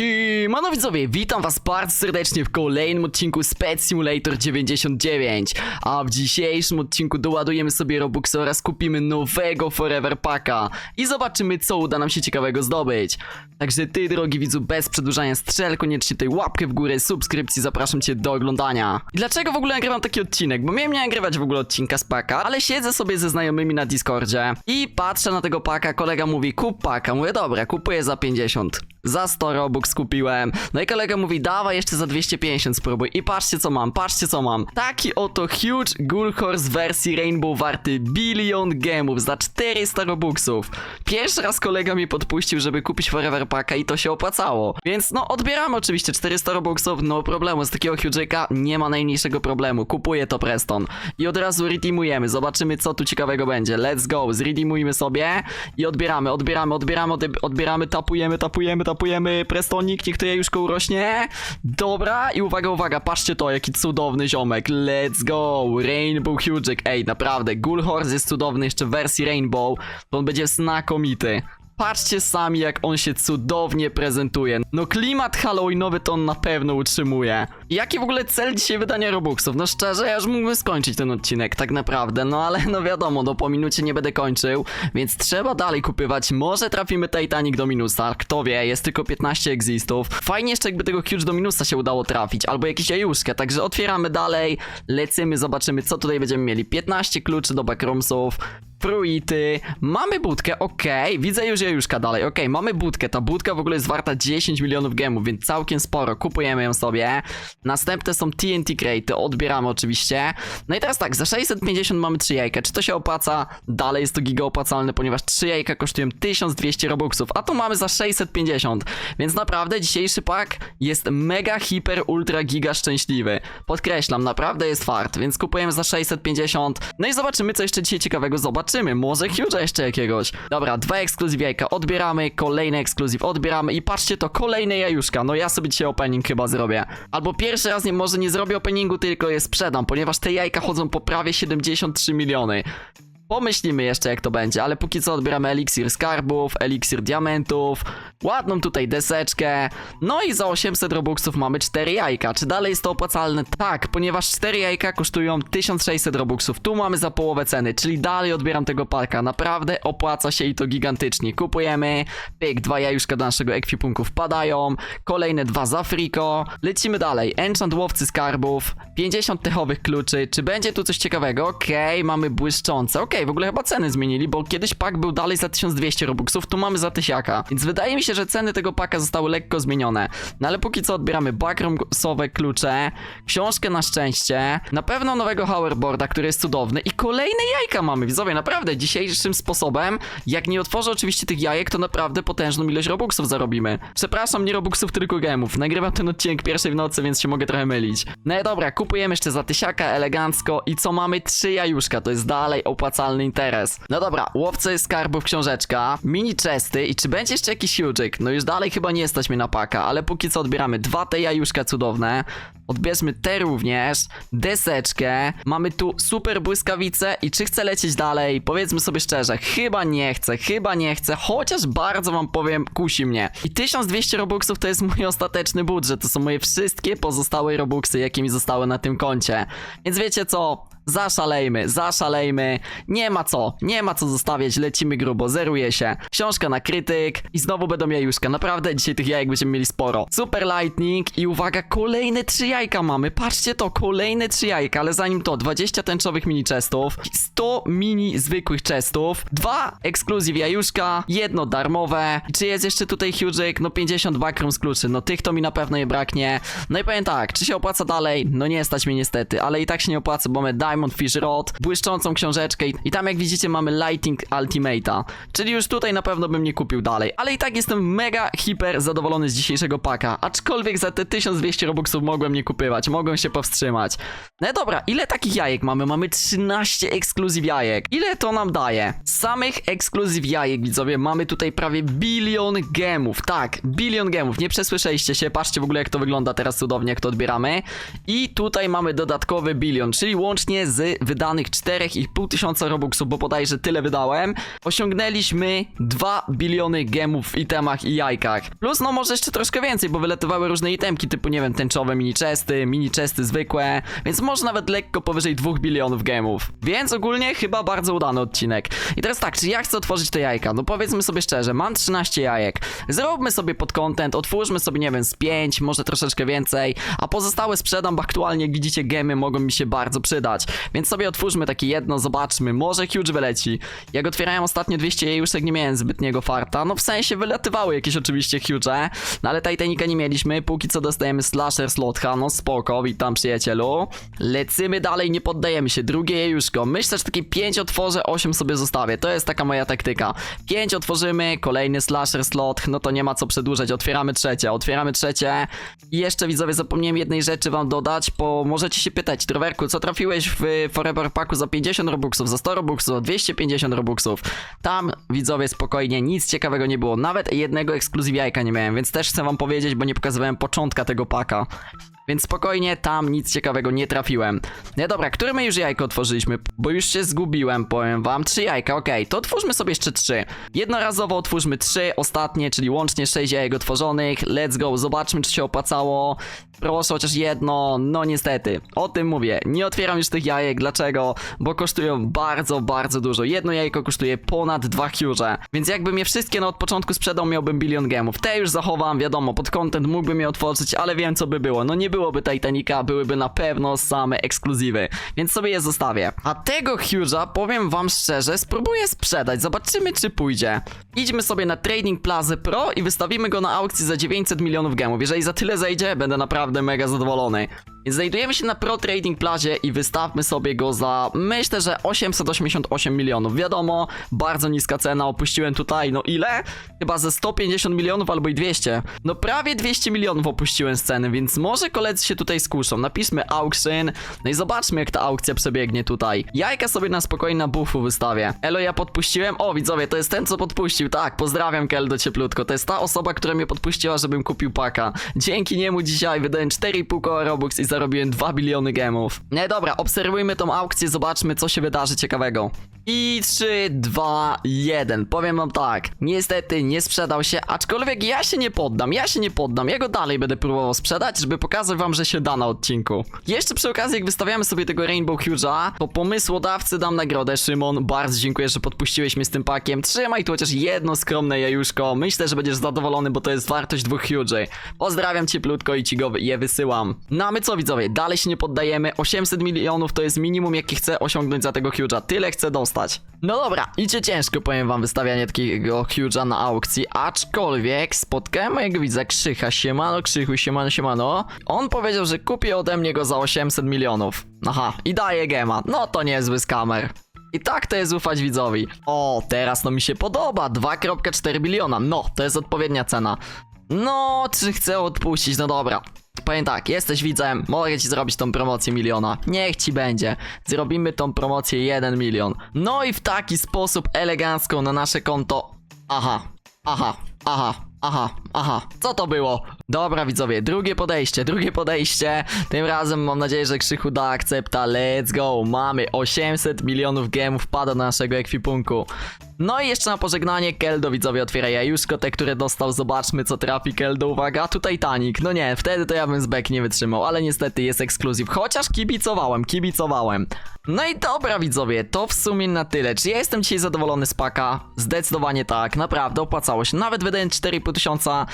Tschüss. Siemano widzowie, witam was bardzo serdecznie w kolejnym odcinku Spec Simulator 99 A w dzisiejszym odcinku doładujemy sobie Robux oraz kupimy nowego Forever Packa. I zobaczymy co uda nam się ciekawego zdobyć. Także ty drogi widzu, bez przedłużania strzel koniecznie tej łapkę w górę, subskrypcji, zapraszam cię do oglądania. I dlaczego w ogóle nagrywam taki odcinek? Bo miałem nie nagrywać w ogóle odcinka z paka, ale siedzę sobie ze znajomymi na Discordzie I patrzę na tego paka, kolega mówi kup paka, mówię dobra, kupuję za 50 za 100 Robux kupiłem. No i kolega mówi, dawaj jeszcze za 250 spróbuj. I patrzcie co mam, patrzcie co mam. Taki oto huge Ghoul Horse wersji Rainbow warty bilion gemów za 400 Robuxów. Pierwszy raz kolega mi podpuścił, żeby kupić Forever Packa i to się opłacało. Więc no odbieramy oczywiście 400 Robuxów, no problemu. Z takiego huge'ika nie ma najmniejszego problemu. Kupuję to Preston. I od razu redeemujemy, zobaczymy co tu ciekawego będzie. Let's go, zredeemujmy sobie i odbieramy, odbieramy, odbieramy, odb- odbieramy, tapujemy, tapujemy, tapujemy. Prestonik, niech to jajuszko urośnie. Dobra, i uwaga, uwaga, patrzcie to, jaki cudowny ziomek. Let's go, Rainbow Hugic. Ej, naprawdę, Ghoul Horse jest cudowny jeszcze w wersji Rainbow, to on będzie znakomity. Patrzcie sami, jak on się cudownie prezentuje. No klimat halloweenowy to on na pewno utrzymuje. Jaki w ogóle cel dzisiaj wydania Robuxów? No szczerze, ja już mógłbym skończyć ten odcinek, tak naprawdę. No ale no wiadomo, no po minucie nie będę kończył, więc trzeba dalej kupywać. Może trafimy Titanic do minusa, kto wie, jest tylko 15 existów. Fajnie jeszcze jakby tego huge do minusa się udało trafić, albo jakieś jajuszkę, także otwieramy dalej, lecimy, zobaczymy co tutaj będziemy mieli. 15 kluczy do backroomsów, fruity, mamy budkę, okej, widzę już jajuszka dalej, okej, mamy budkę, ta budka w ogóle jest warta 10 milionów gemów, więc całkiem sporo, kupujemy ją sobie. Następne są TNT Crate, odbieramy oczywiście. No i teraz tak, za 650 mamy 3 jajka, czy to się opłaca? Dalej jest to giga opłacalne, ponieważ 3 jajka kosztują 1200 robuxów, a tu mamy za 650, więc naprawdę dzisiejszy pak jest mega, hiper, ultra, giga szczęśliwy. Podkreślam, naprawdę jest fart, więc kupujemy za 650. No i zobaczymy, co jeszcze dzisiaj ciekawego zobaczymy. Może Huge'a jeszcze jakiegoś. Dobra, dwa ekskluzyw jajka odbieramy, kolejny ekskluzyw odbieramy i patrzcie to, kolejne jajuszka. No ja sobie dzisiaj opening chyba zrobię. Albo pierwszy raz nie, może nie zrobię openingu, tylko je sprzedam, ponieważ te jajka chodzą po prawie 73 miliony. Pomyślimy jeszcze jak to będzie, ale póki co odbieramy eliksir skarbów, eliksir diamentów, ładną tutaj deseczkę, no i za 800 robuxów mamy 4 jajka. Czy dalej jest to opłacalne? Tak, ponieważ 4 jajka kosztują 1600 robuxów. Tu mamy za połowę ceny, czyli dalej odbieram tego parka. Naprawdę opłaca się i to gigantycznie. Kupujemy, pyk, dwa jajuszka do naszego ekwipunku wpadają, kolejne dwa za friko. Lecimy dalej, enchant łowcy skarbów, 50 techowych kluczy. Czy będzie tu coś ciekawego? Okej, mamy błyszczące. Okej, w ogóle chyba ceny zmienili, bo kiedyś pak był dalej za 1200 robuxów, tu mamy za tysiaka. Więc wydaje mi się, że ceny tego paka zostały lekko zmienione. No ale póki co odbieramy backroomsowe klucze, książkę na szczęście, na pewno nowego hoverboarda, który jest cudowny i kolejne jajka mamy. Widzowie, naprawdę dzisiejszym sposobem, jak nie otworzę oczywiście tych jajek, to naprawdę potężną ilość robuxów zarobimy. Przepraszam, nie robuxów, tylko gemów. Nagrywam ten odcinek pierwszej w nocy, więc się mogę trochę mylić. No i dobra, kupujemy jeszcze za tysiaka elegancko i co mamy? Trzy jajuszka, to jest dalej interes. No dobra, łowcy skarbów książeczka, mini chesty i czy będzie jeszcze jakiś huge'ik? No już dalej chyba nie mnie na paka, ale póki co odbieramy dwa te jajuszka cudowne. Odbierzmy te również, deseczkę, mamy tu super błyskawice i czy chcę lecieć dalej? Powiedzmy sobie szczerze, chyba nie chcę, chyba nie chcę, chociaż bardzo wam powiem, kusi mnie. I 1200 robuxów to jest mój ostateczny budżet, to są moje wszystkie pozostałe robuxy, jakie mi zostały na tym koncie. Więc wiecie co? Zaszalejmy, zaszalejmy. Nie ma co, nie ma co zostawiać, lecimy grubo, zeruje się. Książka na krytyk i znowu będą jajuszka. Naprawdę dzisiaj tych jajek będziemy mieli sporo. Super Lightning i uwaga, kolejne trzy jajka mamy. Patrzcie to, kolejne trzy jajka, ale zanim to, 20 tęczowych mini chestów, 100 mini zwykłych chestów, dwa ekskluzyw jajuszka, jedno darmowe. Czy jest jeszcze tutaj huge'ik? No 50 backrooms kluczy, no tych to mi na pewno nie braknie. No i powiem tak, czy się opłaca dalej? No nie stać mnie niestety, ale i tak się nie opłaca, bo mamy Diamond Fish Rod, błyszczącą książeczkę i, i tam jak widzicie mamy Lighting Ultimate'a, czyli już tutaj na pewno bym nie kupił dalej, ale i tak jestem mega hiper zadowolony z dzisiejszego paka, aczkolwiek za te 1200 robuxów mogłem nie kupywać, mogłem się powstrzymać. No dobra, ile takich jajek mamy? Mamy 13 ekskluzyw jajek. Ile to nam daje? Samych ekskluzyw jajek, widzowie, mamy tutaj prawie bilion gemów. Tak, bilion gemów. Nie przesłyszeliście się. Patrzcie w ogóle, jak to wygląda teraz cudownie, jak to odbieramy. I tutaj mamy dodatkowy bilion, czyli łącznie aktualnie z wydanych 4,5 tysiąca robuxów, bo bodajże tyle wydałem, osiągnęliśmy 2 biliony gemów w itemach i jajkach. Plus, no może jeszcze troszkę więcej, bo wylatywały różne itemki, typu, nie wiem, tęczowe mini chesty, mini chesty zwykłe, więc może nawet lekko powyżej 2 bilionów gemów. Więc ogólnie chyba bardzo udany odcinek. I teraz tak, czy ja chcę otworzyć te jajka? No powiedzmy sobie szczerze, mam 13 jajek. Zróbmy sobie pod content, otwórzmy sobie, nie wiem, z 5, może troszeczkę więcej, a pozostałe sprzedam, bo aktualnie, jak widzicie, gemy mogą mi się bardzo przydać. Więc sobie otwórzmy takie jedno, zobaczmy, może huge wyleci. Jak otwierałem ostatnio 200 jajuszek, nie miałem zbytniego farta, no w sensie wylatywały jakieś oczywiście huge, no ale Titanica nie mieliśmy, póki co dostajemy slasher slotha, no spoko, witam przyjacielu. Lecimy dalej, nie poddajemy się, drugie jajuszko, myślę, że takie 5 otworzę, 8 sobie zostawię, to jest taka moja taktyka. 5 otworzymy, kolejny slasher slot, no to nie ma co przedłużać, otwieramy trzecie, otwieramy trzecie. I jeszcze widzowie zapomniałem jednej rzeczy wam dodać, bo możecie się pytać, Trowerku, co trafiłeś w Forever Packu za 50 robuxów, za 100 robuxów, za 250 robuxów. Tam widzowie spokojnie, nic ciekawego nie było, nawet jednego ekskluzyw jajka nie miałem, więc też chcę wam powiedzieć, bo nie pokazywałem początka tego paka. Więc spokojnie, tam nic ciekawego nie trafiłem. No dobra, które my już jajko otworzyliśmy? Bo już się zgubiłem, powiem wam. Trzy jajka, okej, to otwórzmy sobie jeszcze trzy. Jednorazowo otwórzmy trzy, ostatnie, czyli łącznie sześć jajek otworzonych. Let's go, zobaczmy, czy się opłacało. Proszę, chociaż jedno, no niestety. O tym mówię, nie otwieram już tych jajek, dlaczego? Bo kosztują bardzo, bardzo dużo. Jedno jajko kosztuje ponad dwa huge. Więc jakbym je wszystkie no od początku sprzedał, miałbym bilion gemów. Te już zachowam, wiadomo, pod content mógłbym je otworzyć, ale wiem co by było. No nie byłoby Titanica, byłyby na pewno same ekskluzywy. Więc sobie je zostawię. A tego huge'a, powiem wam szczerze, spróbuję sprzedać. Zobaczymy czy pójdzie. Idźmy sobie na Trading Plaza Pro i wystawimy go na aukcji za 900 milionów gemów. Jeżeli za tyle zejdzie, będę naprawdę mega zadowolony. Więc znajdujemy się na Pro Trading Plazie i wystawmy sobie go za, myślę, że 888 milionów. Wiadomo, bardzo niska cena, opuściłem tutaj, no ile? Chyba ze 150 milionów albo i 200. No prawie 200 milionów opuściłem z ceny, więc może koledzy się tutaj skuszą. Napiszmy auction, no i zobaczmy jak ta aukcja przebiegnie tutaj. Jajka sobie na spokojnie na buffu wystawię. Elo, ja podpuściłem? O, widzowie, to jest ten, co podpuścił. Tak, pozdrawiam Keldo cieplutko. To jest ta osoba, która mnie podpuściła, żebym kupił paka. Dzięki niemu dzisiaj wydałem 4,5 koła Robux i zarobiłem 2 biliony gemów. Nie, dobra, obserwujmy tą aukcję, zobaczmy co się wydarzy ciekawego. I 3, 2, 1. Powiem wam tak. Niestety nie sprzedał się, aczkolwiek ja się nie poddam. Ja się nie poddam. Ja go dalej będę próbował sprzedać, żeby pokazać wam, że się da na odcinku. Jeszcze przy okazji, jak wystawiamy sobie tego Rainbow Huge'a, to pomysłodawcy dam nagrodę. Szymon, bardzo dziękuję, że podpuściłeś mnie z tym pakiem. Trzymaj tu chociaż jedno skromne jajuszko. Myślę, że będziesz zadowolony, bo to jest wartość dwóch Huge'y. Pozdrawiam cieplutko i ci go je wysyłam. No a my co widzowie, dalej się nie poddajemy. 800 milionów to jest minimum, jaki chcę osiągnąć za tego Huge'a. Tyle chcę dostać. No dobra, idzie ciężko, powiem wam, wystawianie takiego Huge'a na aukcji, aczkolwiek spotkałem mojego widza Krzycha, siemano Krzychu, siemano, siemano. On powiedział, że kupi ode mnie go za 800 milionów. Aha, i daje gema. No to niezły skamer. I tak to jest ufać widzowi. O, teraz no mi się podoba. 2,4 biliona. No, to jest odpowiednia cena. No, czy chcę odpuścić? No dobra. Powiem tak, jesteś widzem, mogę ci zrobić tą promocję miliona. Niech ci będzie. Zrobimy tą promocję 1 milion. No i w taki sposób elegancko na nasze konto. Aha, aha, aha, aha, aha. Co to było? Dobra widzowie, drugie podejście, drugie podejście. Tym razem mam nadzieję, że Krzychu da akcepta. Let's go. Mamy 800 milionów gemów pada do naszego ekwipunku. No i jeszcze na pożegnanie Keldo widzowie otwiera jajuszko, te które dostał, zobaczmy co trafi Keldo, uwaga, tu Titanic, no nie, wtedy to ja bym z back nie wytrzymał, ale niestety jest ekskluzyw, chociaż kibicowałem, kibicowałem. No i dobra widzowie, to w sumie na tyle, czy ja jestem dzisiaj zadowolony z paka? Zdecydowanie tak, naprawdę opłacało się, nawet wydając 4,5 tysiąca,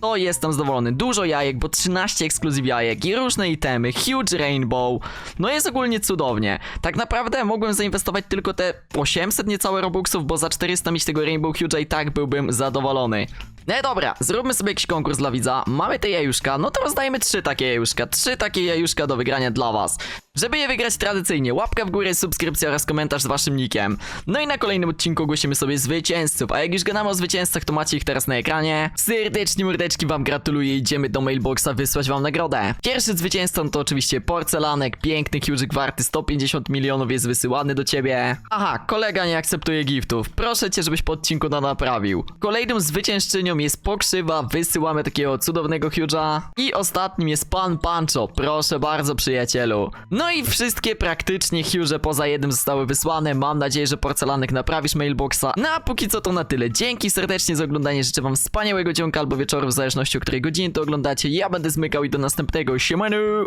to jestem zadowolony. Dużo jajek, bo 13 ekskluzyw jajek i różne itemy, huge rainbow. No jest ogólnie cudownie. Tak naprawdę mogłem zainwestować tylko te 800 niecałe robuxów, bo za 400 mieć tego rainbow huge'a i tak byłbym zadowolony. No dobra, zróbmy sobie jakiś konkurs dla widza. Mamy te jajuszka, no to rozdajmy trzy takie jajuszka. Trzy takie jajuszka do wygrania dla was. Żeby je wygrać tradycyjnie, łapka w górę, subskrypcja oraz komentarz z waszym nickiem. No i na kolejnym odcinku ogłosimy sobie zwycięzców, a jak już gadamy o zwycięzcach, to macie ich teraz na ekranie. Serdecznie mordeczki wam gratuluję, idziemy do mailboxa wysłać wam nagrodę. Pierwszy zwycięzcą to oczywiście porcelanek, piękny huge'ik warty 150 milionów jest wysyłany do ciebie. Aha, kolega nie akceptuje giftów, proszę cię, żebyś po odcinku to naprawił. Kolejną zwyciężczynią jest pokrzywa, wysyłamy takiego cudownego huge'a. I ostatnim jest pan Pancho, proszę bardzo przyjacielu. No i wszystkie praktycznie Hugh'e poza jednym zostały wysłane. Mam nadzieję, że porcelanek naprawisz mailboxa. No a póki co to na tyle. Dzięki serdecznie za oglądanie. Życzę wam wspaniałego dzionka albo wieczoru, w zależności o której godzinie to oglądacie. Ja będę zmykał i do następnego. Siemanu!